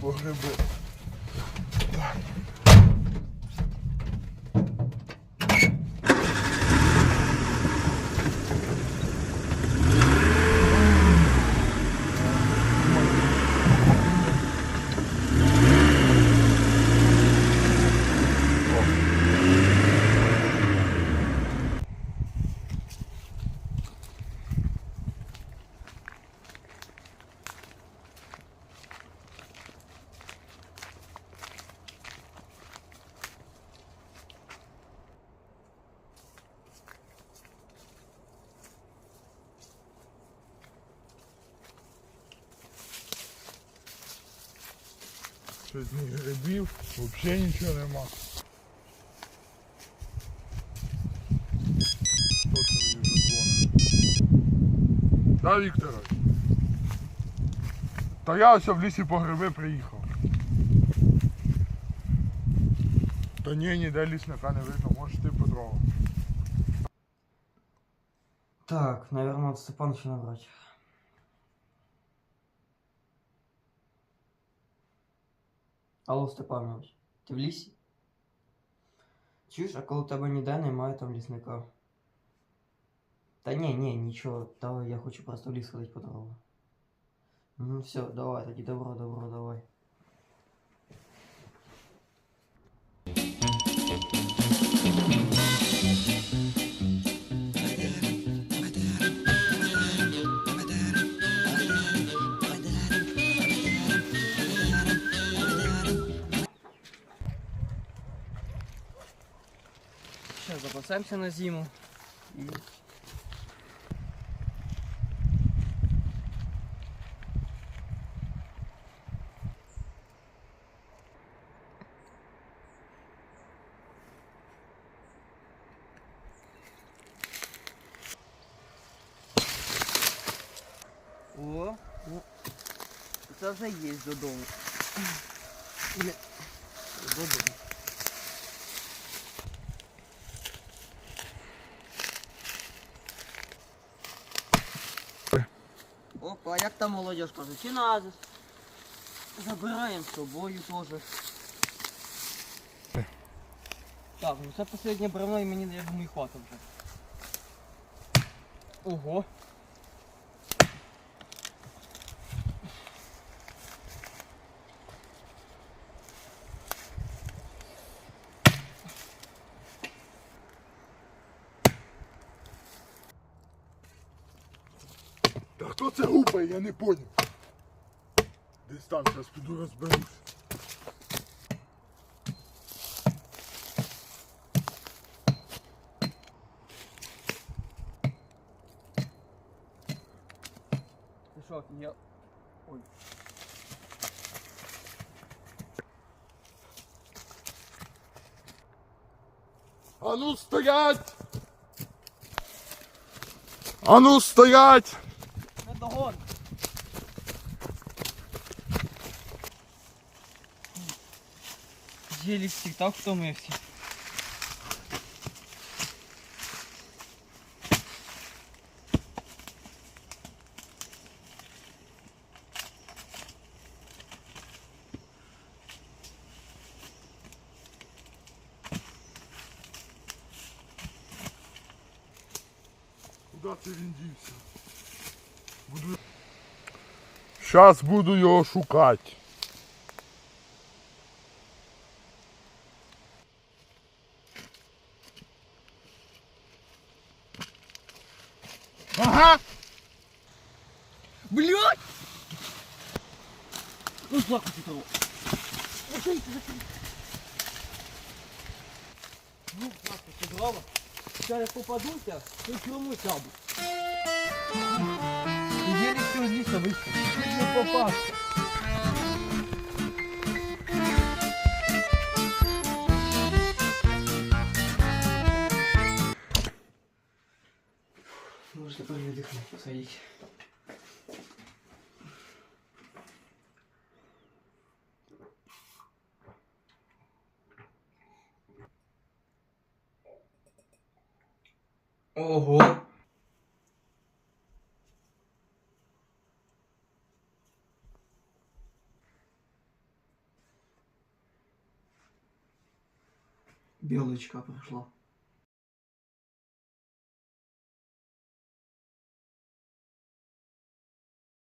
по гриби. Щось ні грибів, взагалі нічого нема. Хто це вже дзвонить? Та Вікторович. Та я ось в лісі по гриби приїхав. Та ні, ніде лісника не видно, може ти Петрова. Так, наверное, надо Степановича набрать. Алло, Степанович, ти в лісі? Чуєш, а коли у тебе ніде немає там лісника? Та ні, ні, нічого, давай, я хочу просто в ліс ходити по дорогу. Ну все, давай, тоді добро, добро, давай. Запасаемся на зиму. И... О, ну, це вже є додому. Додому. Опа, як там молодіж каже, чиназис. Забираємо з собою теж. Так, ну це останнє бревно і мені, я думаю, хватить вже. Ого. Хто це гупає, я не поняв. Десь там зараз піду розберусь. Ти що, я... Ой. А ну стоять! А ну стоять! Не догон. Єлі всі, так втомився. Куди це він дівся? Буду... Щас буду його шукати. Ага! Блять! Ну захуй ти того. Ну, нахуй, ти дрова. Сейчас я попадуся, то чому сяду. Єлі з цього ліса вийшов. Не тоже не дыхнет. Ого! Белочка прошла.